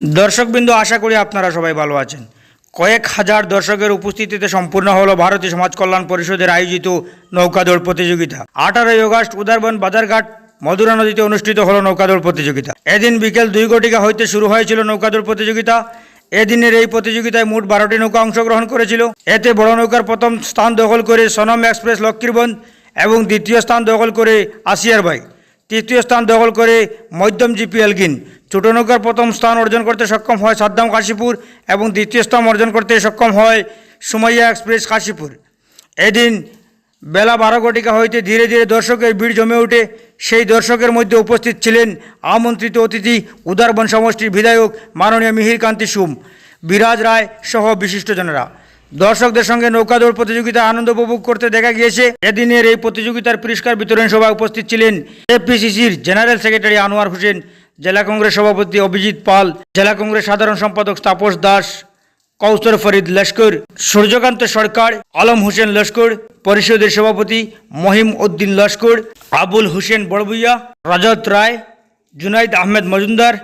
দর্শকবৃন্দ, আশা করি আপনারা সবাই ভালো আছেন। কয়েক হাজার দর্শকের উপস্থিতিতে সম্পূর্ণ হলো ভারতীয় সমাজ কল্যাণ পরিষদের আয়োজিত নৌকাদৌড় প্রতিযোগিতা। আঠারোই আগস্ট উদারবন বাজারঘাট মধুরা নদীতে অনুষ্ঠিত হলো নৌকাদৌড় প্রতিযোগিতা। এদিন বিকেল দুই ঘটিকা হইতে শুরু হয়েছিল নৌকাদৌড় প্রতিযোগিতা। এদিনের এই প্রতিযোগিতায় মোট বারোটি নৌকা অংশগ্রহণ করেছিল। এতে বড় নৌকার প্রথম স্থান দখল করে সনম এক্সপ্রেস, লক্ষ্মীরবন এবং দ্বিতীয় স্থান দখল করে আসিয়ার ভাই তৃতীয় স্থান দখল করে মধ্যম জিপি এলগিন। ছোট নৌকার প্রথম স্থান অর্জন করতে সক্ষম হয় সাদ্দাম কাশীপুর এবং দ্বিতীয় স্থান অর্জন করতে সক্ষম হয় সুমাইয়া এক্সপ্রেস কাশীপুর। এদিন বেলা বারো ঘটিকা হইতে ধীরে ধীরে দর্শকের ভিড় জমে ওঠে সেই দর্শকের মধ্যে উপস্থিত ছিলেন আমন্ত্রিত অতিথি উদারবন সমষ্টির বিধায়ক মাননীয় মিহির কান্তি সুম, বিরাজ রায় সহ বিশিষ্টজনেরা। দর্শকদের সঙ্গে নৌকাদৌড় প্রতিযোগিতায় আনন্দ উপভোগ করতে দেখা গিয়েছে। এদিনের এই প্রতিযোগিতার পুরস্কার বিতরণ সভায় উপস্থিত ছিলেন এপিসিসির জেনারেল সেক্রেটারি আনোয়ার হোসেন, জেলা কংগ্রেস সভাপতি অভিজিৎ পাল, জেলা কংগ্রেস সাধারণ সম্পাদক তাপস দাস, কৌস্তর ফরিদ লস্কর, সূর্যকান্ত সরকার, আলম হোসেন লস্কর, পরিষদের সভাপতি মহিম উদ্দিন লস্কর, আবুল হোসেন বড়বুইয়া রজত রায়, জুনাইদ আহমেদ মজুমদার,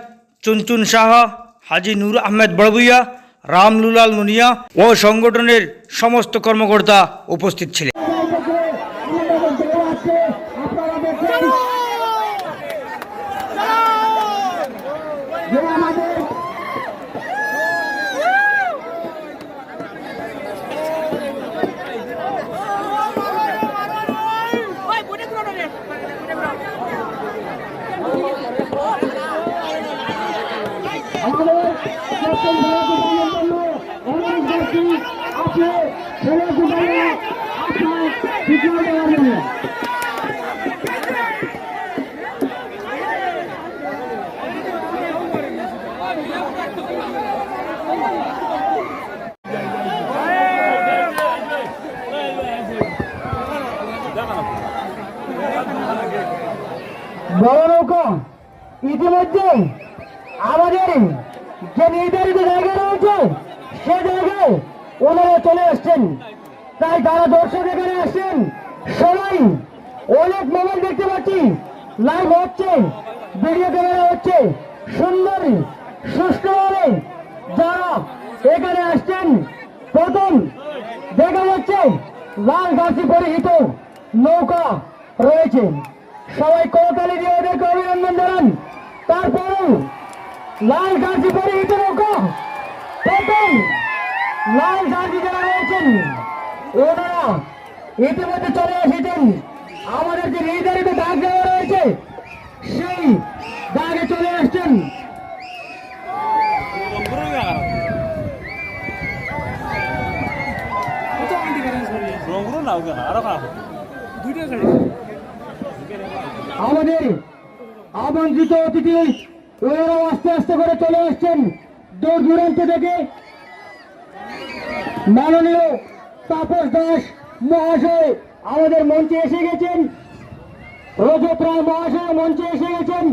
চুনচুন সাহা, হাজি নূর আহমেদ বড়বুইয়া রামলুলাল মুনিয়া ও সংগঠনের সমস্ত কর্মকর্তা উপস্থিত ছিলেন। আমাদের সপ্তম খেলাধুলার জন্য অনেক ব্যক্তি আছে খেলাধুলায় আছে দ্বিতীয় দেওয়ার জন্য বড় নৌকা ইতিমধ্যে আমাদের যে নির্ধারিত জায়গা রয়েছে, সে জায়গায় ওনারা চলে আসছেন। তাই যারা দর্শক এখানে আসছেন, সবাই অনেক মোবাইল দেখতে পাচ্ছি। লাইভ হচ্ছে ভিডিও ক্যামেরা হচ্ছে। সুন্দর, সুষ্ঠুভাবে যারা এখানে আসছেন, প্রথম দেখা যাচ্ছে লাল গাছি পরিহিত নৌকা রয়েছে। সবাই করতালি দিয়ে ওদেরকে অভিনন্দন জানান। লাল গাছি পরিহিত নৌকা প্রথম লাল গাছি যারা রয়েছেন, ওনারা ইতিমধ্যে চলে এসেছেন। আমাদের যে নির্ধারিত দাগ দেওয়া রয়েছে, সেই দাগে চলে খারাপ আমাদের আমন্ত্রিত অতিথি ওনারাও আস্তে আস্তে করে চলে আসছেন। দূর দূরান্ত থেকে। মাননীয় তাপস দাস মহাশয় আমাদের মঞ্চে এসে গেছেন। রজত রায় মহাশয় মঞ্চে এসে গেছেন।